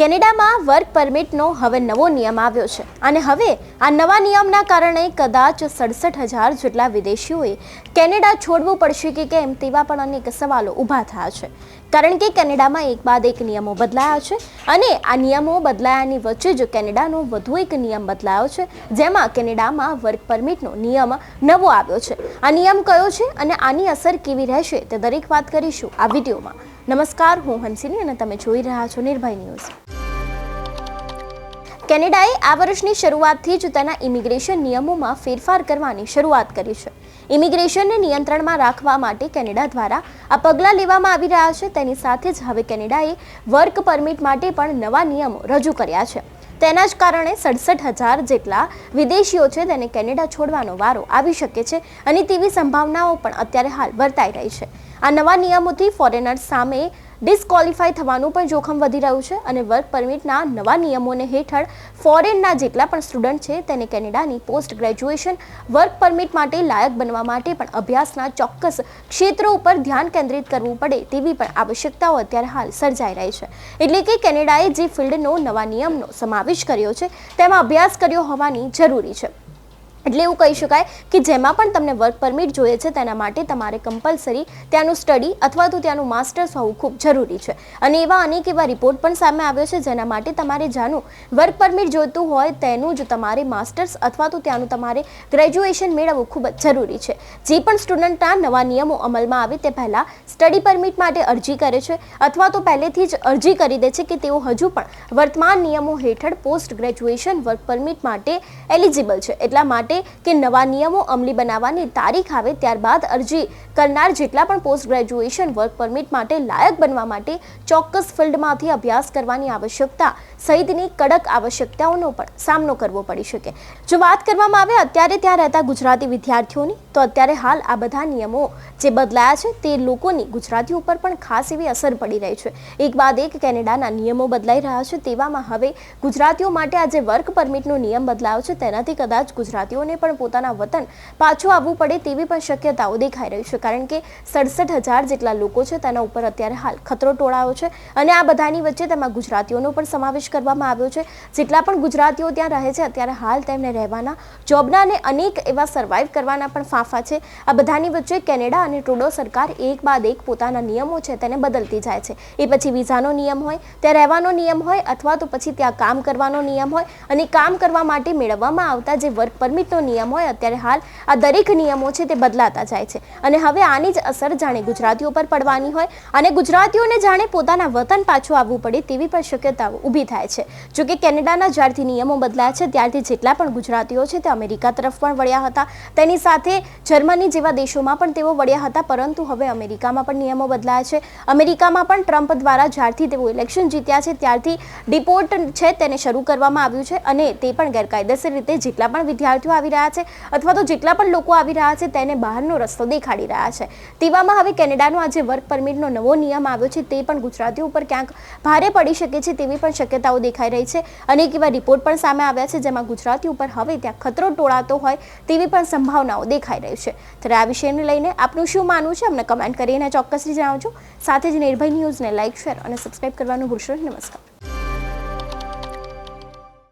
કેનેડામાં વર્ક પરમિટનો હવે નવો નિયમ આવ્યો છે. અને હવે આ નવા નિયમના કારણે કદાચ સડસઠ હજાર જેટલા વિદેશીઓએ કેનેડા છોડવું પડશે કે કેમ તેવા પણ અનેક સવાલો ઊભા થયા છે. કારણ કે કેનેડામાં એક બાદ એક નિયમો બદલાયા છે અને આ નિયમો બદલાયાની વચ્ચે જ કેનેડાનો વધુ એક નિયમ બદલાયો છે, જેમાં કેનેડામાં વર્ક પરમિટનો નિયમ નવો આવ્યો છે. આ નિયમ કયો છે અને આની અસર કેવી રહેશે તે દરેક વાત કરીશું આ વિડીયોમાં. નમસ્કાર, હું હંસિની અને તમે જોઈ રહ્યા છો નિર્ભય ન્યૂઝ. કેનેડાએ આ વર્ષની શરૂઆતથી જ તેના ઇમિગ્રેશન નિયમોમાં ફેરફાર કરવાની શરૂઆત કરી છે. ઇમિગ્રેશનને નિયંત્રણમાં રાખવા માટે કેનેડા દ્વારા આ પગલાં લેવામાં આવી રહ્યા છે. તેની સાથે જ હવે કેનેડાએ વર્ક પરમિટ માટે પણ નવા નિયમો રજૂ કર્યા છે. તેના જ કારણે સડસઠ હજાર જેટલા વિદેશીઓ છે તેને કેનેડા છોડવાનો વારો આવી શકે છે અને તેવી સંભાવનાઓ પણ અત્યારે હાલ વર્તાઈ રહી છે. આ નવા નિયમોથી ફોરેનર્સ સામે ડિસ્કોલિફાય થવાનું પણ જોખમ વધી રહ્યું છે અને વર્ક પરમિટના નવા નિયમોને હેઠળ ફોરેનના જેટલા પણ સ્ટુડન્ટ છે તેને કેનેડાની પોસ્ટ ગ્રેજ્યુએશન વર્ક પરમિટ માટે લાયક બનવા માટે પણ અભ્યાસના ચોક્કસ ક્ષેત્રો ઉપર ધ્યાન કેન્દ્રિત કરવું પડે તેવી પણ આવશ્યકતાઓ અત્યારે હાલ સર્જાઈ રહી છે. એટલે કે કેનેડાએ જે ફિલ્ડનો નવા નિયમનો સમાવેશ કર્યો છે, તેમાં અભ્યાસ કર્યો હોવાની જરૂરી છે. એટલે એવું કહી શકાય કે જેમાં પણ તમને વર્ક પરમિટ જોઈએ છે, તેના માટે તમારે કમ્પલસરી ત્યાંનું સ્ટડી અથવા તો ત્યાંનું માસ્ટર્સ હોવું ખૂબ જરૂરી છે. અને એવા અનેક એવા રિપોર્ટ પણ સામે આવ્યો છે, જેના માટે તમારે જાણું વર્ક પરમિટ જોઈતું હોય તેનું જ તમારે માસ્ટર્સ અથવા તો ત્યાંનું તમારે ગ્રેજ્યુએશન મેળવવું ખૂબ જ જરૂરી છે. જે પણ સ્ટુડન્ટના નવા નિયમો અમલમાં આવે તે પહેલાં સ્ટડી પરમિટ માટે અરજી કરે છે, અથવા તો પહેલેથી જ અરજી કરી દે છે કે તેઓ હજુ પણ વર્તમાન નિયમો હેઠળ પોસ્ટ ગ્રેજ્યુએશન વર્ક પરમિટ માટે એલિજિબલ છે. એટલા માટે કે નવા નિયમો અમલી બનાવવાની તારીખ આવે ત્યારબાદ અરજી કરનાર જેટલા પણ પોસ્ટ ગ્રેજ્યુએશન વર્ક પરમિટ માટે લાયક બનવા માટે ચોક્કસ ફિલ્ડમાંથી અભ્યાસ કરવાની આવશ્યકતા સહિતની કડક આવશ્યકતાઓનો પણ સામનો કરવો પડી શકે. જો વાત કરવામાં આવે અત્યારે ત્યાં રહેતા ગુજરાતી વિદ્યાર્થીઓની, તો અત્યારે હાલ આ બધા નિયમો જે બદલાયા છે તે લોકોની ગુજરાતી ઉપર પણ ખાસ એવી અસર પડી રહી છે. એક બાદ એક કેનેડાના નિયમો બદલાઈ રહ્યા છે તેવામાં હવે ગુજરાતીઓ માટે આ જે વર્ક પરમિટનો નિયમ બદલાયો છે. તેનાથી કદાચ ગુજરાતીઓને પણ પોતાના વતન પાછું આવવું પડે તેવી પણ શક્યતાઓ દેખાઈ રહી છે. કારણ કે સડસઠ હજાર જેટલા લોકો છે તેના ઉપર અત્યારે હાલ ખતરો ટોળાયો છે અને આ બધાની વચ્ચે તેમાં ગુજરાતીઓનો પણ સમાવેશ કરવામાં આવ્યો છે. જેટલા પણ ગુજરાતીઓ ત્યાં રહે છે અત્યારે હાલ તેમને રહેવાના જોબના અને અનેક એવા સર્વાઈવ કરવાના પણ ફાંફા છે. આ બધાની વચ્ચે કેનેડા અને ટ્રુડો સરકાર એક બાદ એક પોતાના નિયમો છે તેને બદલતી જાય છે. એ પછી વિઝાનો નિયમ હોય, ત્યાં રહેવાનો નિયમ હોય અથવા તો પછી ત્યાં કામ કરવાનો નિયમ હોય અને કામ કરવા માટે મેળવવામાં આવતા જે વર્ક પરમિટનો નિયમ હોય, અત્યારે હાલ આ દરેક નિયમો છે તે બદલાતા જાય છે. અને હવે આની જ અસર જાણે ગુજરાતીઓ પર પડવાની હોય અને ગુજરાતીઓને જાણે પોતાના વતન પાછું આવવું પડે તેવી પણ શક્યતાઓ ઊભી થાય છે. જોકે કેનેડાના જ્યારથી નિયમો બદલાયા છે, ત્યારથી જેટલા પણ ગુજરાતીઓ છે તે અમેરિકા તરફ પણ વળ્યા હતા. તેની સાથે જર્મની જેવા દેશોમાં પણ તેઓ વળ્યા હતા, પરંતુ હવે અમેરિકામાં પણ નિયમો બદલાયા છે. અમેરિકામાં પણ ટ્રમ્પ દ્વારા જ્યારથી તેઓ ઇલેક્શન જીત્યા છે, ત્યારથી ડિપોર્ટ છે તેને શરૂ કરવામાં આવ્યું છે અને તે પણ ગેરકાયદેસર રીતે જેટલા પણ વિદ્યાર્થીઓ આવી રહ્યા છે અથવા તો જેટલા પણ લોકો આવી રહ્યા છે તેને બહારનો રસ્તો દેખાડી રહ્યા છે. તેવામાં હવે કેનેડાનો આજે વર્ક પરમિટનો નવો નિયમ આવ્યો છે તે પણ ગુજરાતીઓ ઉપર ક્યાંક ભારે પડી શકે છે તેવી પણ શક્યતાઓ દેખાઈ રહી છે. અનેક એવા રિપોર્ટ પણ સામે આવ્યા છે જેમાં ગુજરાતી ઉપર હવે ત્યાં ખતરો ટોળાતો હોય તેવી પણ સંભાવનાઓ દેખાઈ રહી છે. ત્યારે આ વિષયને લઈને આપનું શું માનવું છે અમને કમેન્ટ કરીને ચોક્કસથી જણાવજો. સાથે જ નિર્ભય ન્યૂઝને લાઇક શેર અને સબસ્ક્રાઇબ કરવાનું ભૂલશો નમસ્કાર.